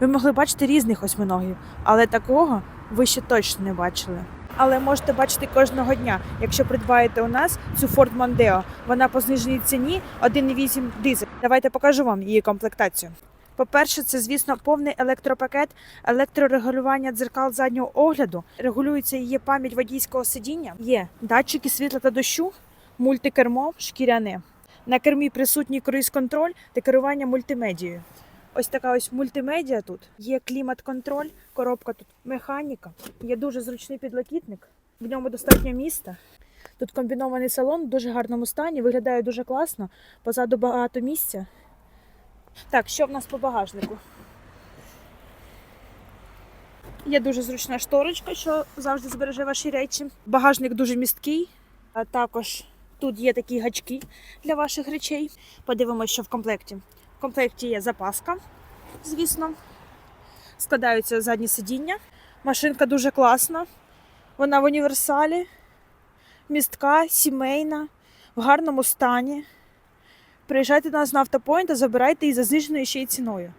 Ви могли бачити різних осьминогів, але такого ви ще точно не бачили. Але можете бачити кожного дня, якщо придбаєте у нас цю Ford Mondeo. Вона по зниженій ціні 1,8 дизель. Давайте покажу вам її комплектацію. По-перше, це, звісно, повний електропакет, електрорегулювання дзеркал заднього огляду, регулюється її пам'ять водійського сидіння, є датчики світла та дощу, мультикермо, шкіряне. На кермі присутній круїз-контроль та керування мультимедією. Ось така ось мультимедіа тут. Є клімат-контроль, коробка тут механіка, є дуже зручний підлокітник, в ньому достатньо міста. Тут комбінований салон в дуже гарному стані, виглядає дуже класно, позаду багато місця. Так, що в нас по багажнику? Є дуже зручна шторочка, що завжди збереже ваші речі. Багажник дуже місткий. А також тут є такі гачки для ваших речей. Подивимося, що в комплекті. В комплекті є запаска, звісно. Складаються задні сидіння. Машинка дуже класна. Вона в універсалі, містка, сімейна, в гарному стані. Приїжджайте до нас на автопоінт забирайте її за зниженою ще й ціною.